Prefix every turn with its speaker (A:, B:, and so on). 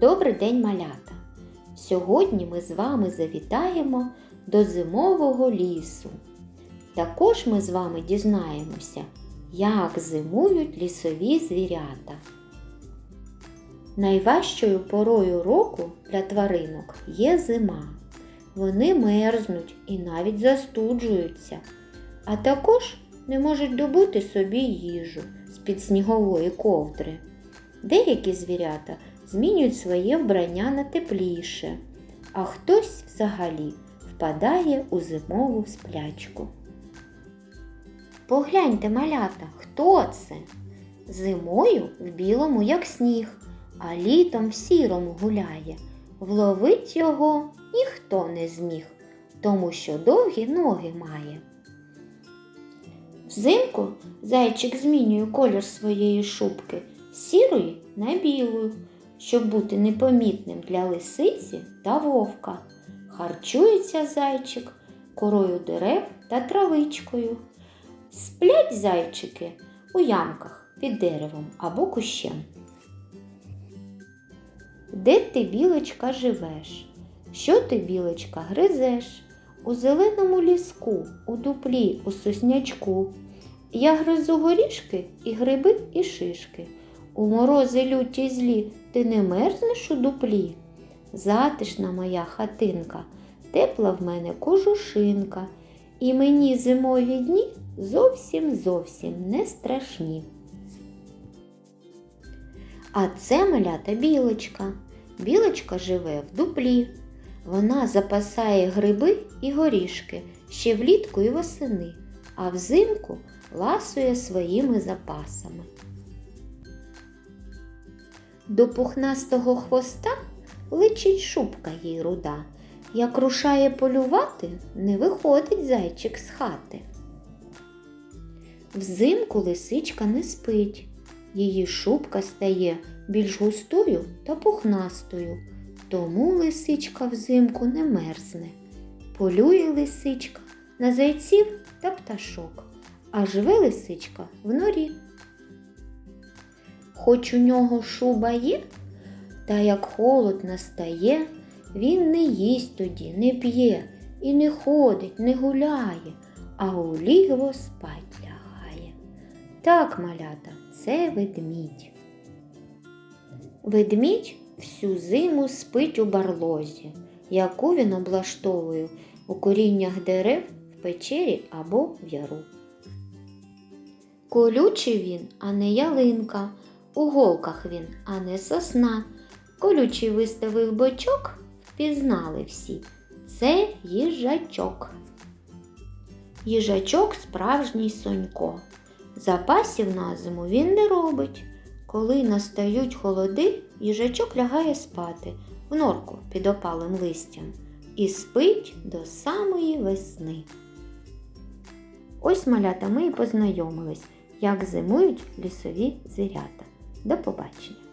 A: Добрий день, малята! Сьогодні ми з вами завітаємо до зимового лісу. Також ми з вами дізнаємося, як зимують лісові звірята. Найважчою порою року для тваринок є зима. Вони мерзнуть і навіть застуджуються, а також не можуть добути собі їжу з-під снігової ковдри. Деякі звірята змінюють своє вбрання на тепліше, а хтось взагалі впадає у зимову сплячку. Погляньте, малята, хто це? Зимою в білому, як сніг, а літом в сірому гуляє. Вловить його ніхто не зміг, тому що довгі ноги має. Взимку зайчик змінює колір своєї шубки з сірої на білу, щоб бути непомітним для лисиці та вовка. Харчується зайчик корою дерев та травичкою. Сплять зайчики у ямках під деревом або кущем. Де ти, білочка, живеш? Що ти, білочка, гризеш? У зеленому ліску, у дуплі, у соснячку. Я гризу горішки і гриби, і шишки. У морози люті злі ти не мерзнеш у дуплі. Затишна моя хатинка, тепла в мене кожушинка, і мені зимові дні зовсім зовсім не страшні. А це малята білочка. Білочка живе в дуплі. Вона запасає гриби і горішки ще влітку і восени, а взимку ласує своїми запасами. До пухнастого хвоста личить шубка їй руда. Як рушає полювати, не виходить зайчик з хати. Взимку лисичка не спить. Її шубка стає більш густою та пухнастою, тому лисичка взимку не мерзне. Полює лисичка на зайців та пташок, а живе лисичка в норі. Хоч у нього шуба є, та як холод настає, він не їсть тоді, не п'є і не ходить, не гуляє, а у лігво спать лягає. Так, малята, це ведмідь. Ведмідь всю зиму спить у барлозі, яку він облаштовує у коріннях дерев в печері або в яру. Колючий він, а не ялинка, у голках він, а не сосна. Колючий виставив бочок, впізнали всі. Це їжачок. Їжачок справжній сонько. Запасів на зиму він не робить. Коли настають холоди, їжачок лягає спати в норку під опалим листям і спить до самої весни. Ось малята ми і познайомились, як зимують лісові звірята. До побачення!